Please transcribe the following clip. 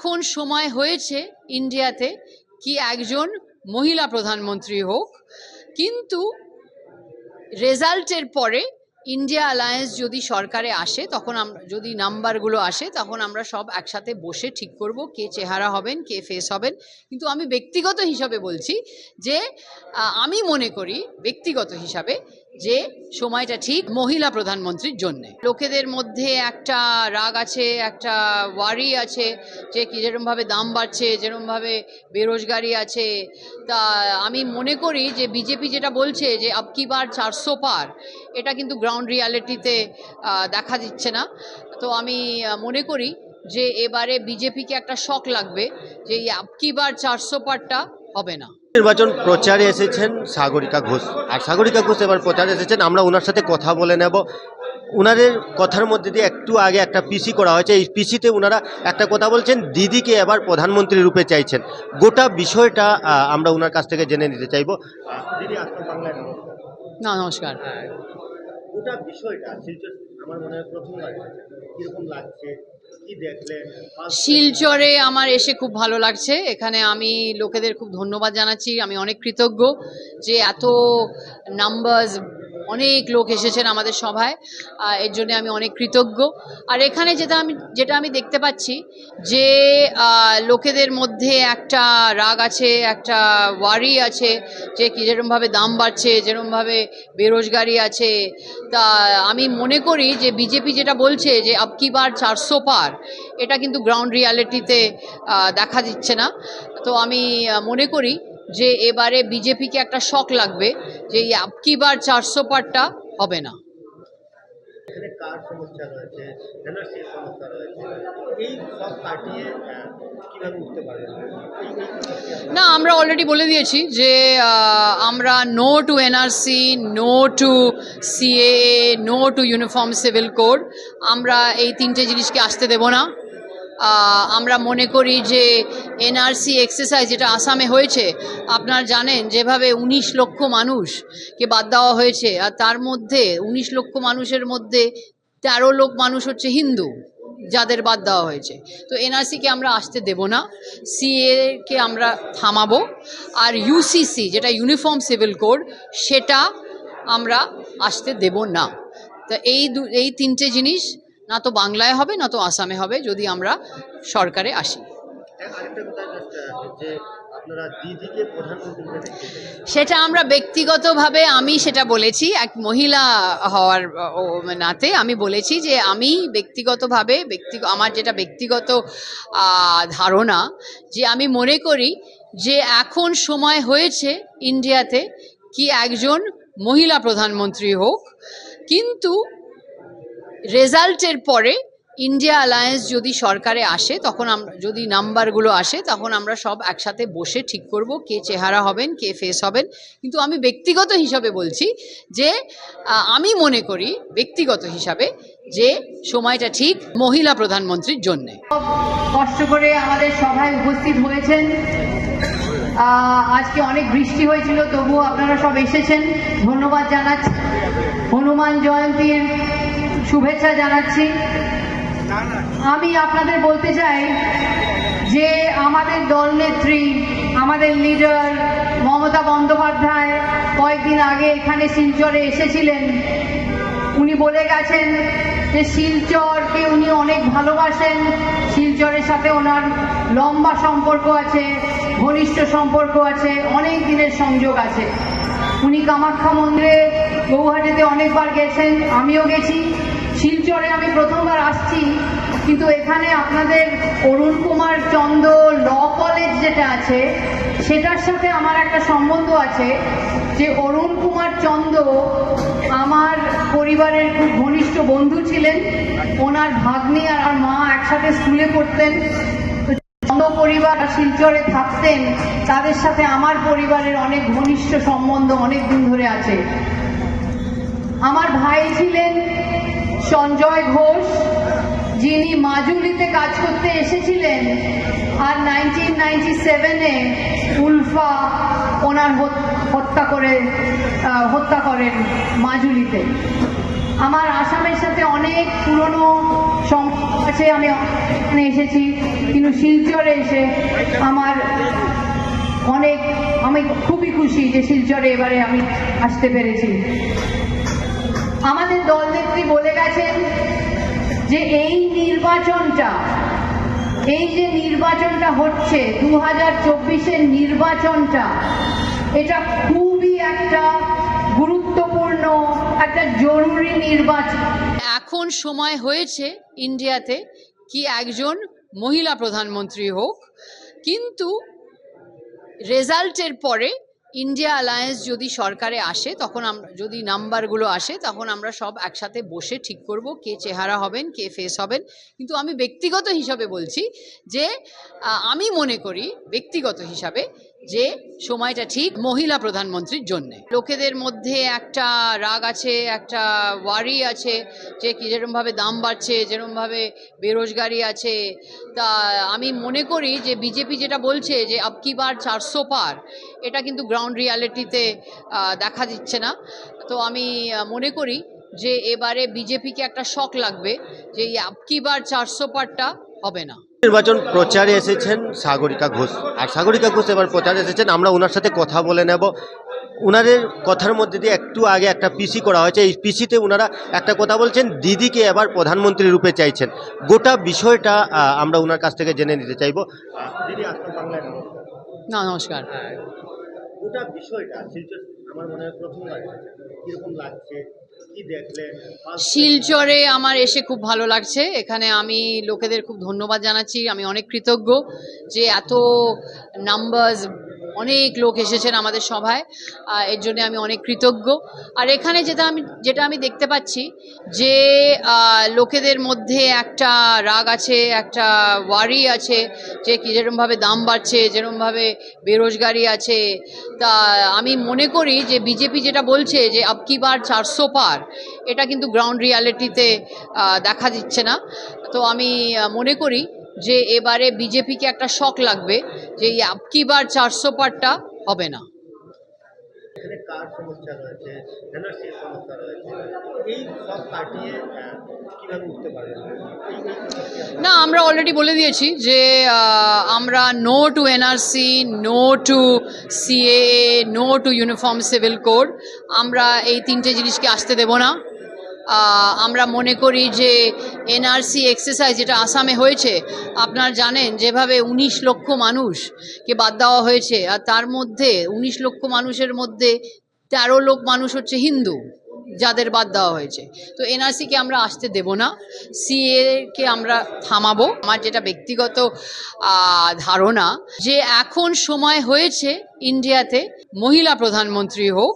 এখন সময় হয়েছে ইন্ডিয়াতে কি একজন মহিলা প্রধানমন্ত্রী হোক, কিন্তু রেজাল্টের পরে ইন্ডিয়া অ্যালায়েন্স যদি সরকারে আসে, তখন আমরা যদি নাম্বারগুলো আসে, তখন আমরা সব একসাথে বসে ঠিক করব কে চেহারা হবেন, কে ফেস হবেন। কিন্তু আমি ব্যক্তিগত হিসাবে বলছি যে আমি মনে করি ব্যক্তিগত হিসাবে যে সময়টা ঠিক মহিলা প্রধানমন্ত্রীর জন্য। লোকেদের মধ্যে একটা রাগ আছে, একটা ওয়ারি আছে যে কি যেরমভাবে দাম বাড়ছে যেরমভাবে বেরোজগারি আছে। তা আমি মনে করি যে বিজেপি যেটা বলছে যে আব কি বার চারশো পার এটা কিন্তু গ্রাউন্ড রিয়ালিটিতে দেখা দিচ্ছে না। তো আমি মনে করি যে এবারে বিজেপিকে একটা শখ লাগবে যে এই আব কি বার চারশো পারটা হবে না। নির্বাচন প্রচারে এসেছেন সাগরিকা ঘোষ। আর সাগরিকা ঘোষ এবার প্রচারে এসেছেন আমরা ওনার সাথে কথা বলে নেব। ওনাদের কথার মধ্যে দিয়ে একটু আগে একটা পিসি করা হয়েছে এই পিসিতে ওনারা একটা কথা বলছেন দিদিকে এবার প্রধানমন্ত্রী রূপে চাইছেন। গোটা বিষয়টা আমরা ওনার কাছ থেকে জেনে নিতে চাইব। না নমস্কার। হ্যাঁ, গোটা বিষয়টা আমার মনে হয় প্রথমবার কীরকম লাগছে? শিলচরে আমার এসে খুব ভালো লাগছে। এখানে আমি লোকেদের খুব ধন্যবাদ জানাচ্ছি। আমি অনেক কৃতজ্ঞ যে এত নাম্বারস অনেক লোক এসেছেন আমাদের সভায় এর জন্য আমি অনেক কৃতজ্ঞ। আর এখানে যেটা আমি যেটা আমি দেখতে পাচ্ছি যে লোকেদের মধ্যে একটা রাগ আছে, একটা ওয়ারি আছে যে, কি যেরমভাবে দাম বাড়ছে যেরমভাবে বেরোজগারি আছে। তা আমি মনে করি যে, বিজেপি যেটা বলছে যে, আব কি বার চারশো পার এটা কিন্তু গ্রাউন্ড রিয়ালিটিতে দেখা দিচ্ছে না। তো আমি মনে করি যে এবারে বিজেপিকে একটা শক লাগবে যে কি বার চারশো পারটা হবে না। না আমরা অলরেডি বলে দিয়েছি যে আমরা no to NRC no to CA no to uniform civil code আমরা এই তিনটে জিনিসকে আসতে দেব না। আমরা মনে করি যে এনআরসি এক্সারসাইজ যেটা আসামে হয়েছে, আপনারা জানেন যেভাবে উনিশ লক্ষ মানুষকে বাদ দেওয়া হয়েছে, আর তার মধ্যে উনিশ লক্ষ মানুষের মধ্যে তেরো লোক মানুষ হচ্ছে হিন্দু যাদের বাদ দেওয়া হয়েছে। তো এনআরসিকে আমরা আসতে দেব না সিএকে আমরা থামাবো, আর ইউসিসি যেটা ইউনিফর্ম সিভিল কোড সেটা আমরা আসতে দেব না। তো এই এই তিনটে জিনিস না তো বাংলায় হবে না তো আসামে হবে যদি আমরা সরকারে আসি আরেকটা কথা just, আহ, যে আপনারা দিদিকে প্রধানমন্ত্রী রূপে দেখতে চান। সেটা আমরা ব্যক্তিগতভাবে আমি সেটা বলেছি এক মহিলা হওয়ার নাতে আমি বলেছি যে আমি ব্যক্তিগতভাবে ব্যক্তি আমার যেটা ব্যক্তিগত ধারণা যে আমি মনে করি যে এখন সময় হয়েছে ইন্ডিয়াতে কি একজন মহিলা প্রধানমন্ত্রী হোক কিন্তু রেজাল্টের পরে ইন্ডিয়া অ্যালায়েন্স যদি সরকারে আসে, তখন আমরা যদি নাম্বারগুলো আসে, তখন আমরা সব একসাথে বসে ঠিক করব কে চেহারা হবেন, কে ফেস হবেন। কিন্তু আমি ব্যক্তিগত হিসাবে বলছি যে আমি মনে করি ব্যক্তিগত হিসাবে যে সময়টা ঠিক মহিলা প্রধানমন্ত্রীর জন্যে। কষ্ট করে আমাদের সভায় উপস্থিত হয়েছেন। আজকে অনেক বৃষ্টি হয়েছিল, তবুও আপনারা সব এসেছেন। ধন্যবাদ জানাচ্ছি। হনুমান জয়ন্তীর শুভেচ্ছা জানাচ্ছি। আমি আপনাদের বলতে চাই যে আমাদের দলনেত্রী, আমাদের লিডার মমতা বন্দ্যোপাধ্যায় কয়েকদিন আগে এখানে শিলচরে এসেছিলেন। উনি বলে গেছেন যে শিলচরকে উনি অনেক ভালোবাসেন। শিলচরের সাথে ওনার লম্বা সম্পর্ক আছে, ঘনিষ্ঠ সম্পর্ক আছে, অনেক দিনের সংযোগ আছে। উনি কামাখ্যা মন্দিরে, গৌহাটিতে অনেকবার গেছেন, আমিও গেছি। শিলচরে আমি প্রথমবার আসছি, কিন্তু এখানে আপনাদের অরুণ কুমার চন্দ ল কলেজ যেটা আছে, সেটার সাথে আমার একটা সম্বন্ধ আছে যে অরুণ কুমার চন্দ আমার পরিবারের খুব ঘনিষ্ঠ বন্ধু ছিলেন, ওনার ভাগ্নি আর মা একসাথে স্কুলে পড়তেন। চন্দ পরিবার শিলচরে থাকতেন, তাদের সাথে আমার পরিবারের অনেক ঘনিষ্ঠ সম্বন্ধ অনেক দিন ধরে আছে। আমার ভাই ছিলেন সঞ্জয় ঘোষ, যিনি মাজুলিতে কাজ করতে এসেছিলেন আর নাইনটিন নাইনটি সেভেনে উলফা ওনার হত্যা করে হত্যা করেন মাজুলিতে। আমার আসামের সাথে অনেক পুরনো সম্পর্ক আছে, আমি এখানে এসেছি, কিন্তু শিলচরে এসে আমার অনেক, আমি খুবই খুশি যে শিলচরে এবারে আমি আসতে পেরেছি। আমাদের দলনেত্রী বলে যে এই নির্বাচনটা, এই যে নির্বাচনটা হচ্ছে দু হাজার চব্বিশের নির্বাচনটা, এটা খুবই একটা গুরুত্বপূর্ণ, একটা জরুরি নির্বাচন। এখন সময় হয়েছে ইন্ডিয়াতে কি একজন মহিলা প্রধানমন্ত্রী হোক, কিন্তু রেজাল্টের পরে ইন্ডিয়া অ্যালায়েন্স যদি সরকারে আসে, তখন আমরা যদি নাম্বারগুলো আসে, তখন আমরা সব একসাথে বসে ঠিক করব কে চেহারা হবেন, কে ফেস হবেন। কিন্তু আমি ব্যক্তিগত হিসাবে বলছি যে আমি মনে করি, ব্যক্তিগত হিসাবে যে সময়টা ঠিক মহিলা প্রধানমন্ত্রীর জন্য। লোকেদের মধ্যে একটা রাগ আছে, একটা ওয়ারি আছে যে কি যেরমভাবে দাম বাড়ছে, যেরমভাবে বেরোজগারি আছে। তা আমি মনে করি যে বিজেপি যেটা বলছে যে আব কি বার চারশো পার এটা কিন্তু গ্রাউন্ড রিয়ালিটিতে দেখা দিচ্ছে না। তো আমি মনে করি যে এবারে বিজেপিকে একটা শখ লাগবে যে আব বার চারশো পারটা হবে না। নির্বাচন প্রচারে এসেছেন সাগরিকা ঘোষ। আর সাগরিকা ঘোষ এবার প্রচারে এসেছেন আমরা ওনার সাথে কথা বলে নেব। ওনাদের কথার মধ্যে দিয়ে একটু আগে একটা পিসি করা হয়েছে এই পিসিতে ওনারা একটা কথা বলছেন দিদিকে এবার প্রধানমন্ত্রী রূপে চাইছেন। গোটা বিষয়টা আমরা ওনার কাছ থেকে জেনে নিতে চাইব। দিদি না নমস্কার। হ্যাঁ, গোটা বিষয়টা শিলচরে আমার এসে খুব ভালো লাগছে। এখানে আমি লোকেদের খুব ধন্যবাদ জানাচ্ছি। আমি অনেক কৃতজ্ঞ যে এত নাম্বারস অনেক লোক এসেছেন আমাদের সভায় এর জন্য আমি অনেক কৃতজ্ঞ। আর এখানে যেটা আমি যেটা আমি দেখতে পাচ্ছি যে লোকেদের মধ্যে একটা রাগ আছে, একটা ওয়ারি আছে যে, কি যেরমভাবে দাম বাড়ছে যেরমভাবে বেরোজগারি আছে। তা আমি মনে করি যে, বিজেপি যেটা বলছে যে, আব কি বার চারশো পার এটা কিন্তু গ্রাউন্ড রিয়ালিটিতে দেখা দিচ্ছে না। তো আমি মনে করি যে এবারে বিজেপিকে একটা শখ লাগবে যে কি বার চারশো পারটা হবে না। না আমরা অলরেডি বলে দিয়েছি যে আমরা no to NRC no to CAA no to uniform civil code আমরা এই তিনটে জিনিসকে আসতে দেব না। আমরা মনে করি যে এনআরসি এক্সারসাইজ যেটা আসামে হয়েছে, আপনারা জানেন যেভাবে উনিশ লক্ষ মানুষকে বাদ দেওয়া হয়েছে, আর তার মধ্যে উনিশ লক্ষ মানুষের মধ্যে তেরো লোক মানুষ হচ্ছে হিন্দু যাদের বাদ দেওয়া হয়েছে। তো এনআরসিকে আমরা আসতে দেব না সিএ কে আমরা থামাবো। আমার যেটা ব্যক্তিগত ধারণা যে এখন সময় হয়েছে ইন্ডিয়াতে মহিলা প্রধানমন্ত্রী হোক